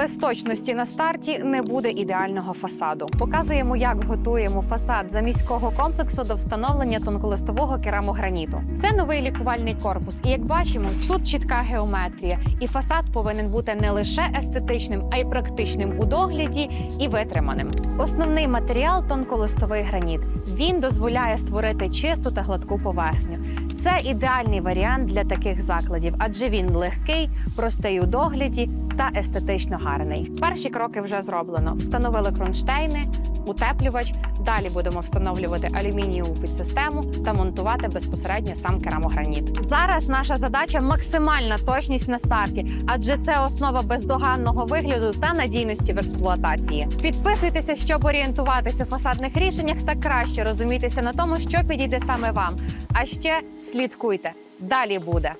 Без точності на старті не буде ідеального фасаду. Показуємо, як готуємо фасад заміського комплексу до встановлення тонколистового керамограніту. Це новий лікувальний корпус, і як бачимо, тут чітка геометрія, і фасад повинен бути не лише естетичним, а й практичним у догляді і витриманим. Основний матеріал тонколистовий граніт. Він дозволяє створити чисту та гладку поверхню. Це ідеальний варіант для таких закладів, адже він легкий, простий у догляді та естетично гарний. Перші кроки вже зроблено. Встановили кронштейни, утеплювач. Далі будемо встановлювати алюмінієву підсистему та монтувати безпосередньо сам керамограніт. Зараз наша задача максимальна точність на старті, адже це основа бездоганного вигляду та надійності в експлуатації. Підписуйтеся, щоб орієнтуватися у фасадних рішеннях та краще розумітися на тому, що підійде саме вам. А ще слідкуйте. Далі буде.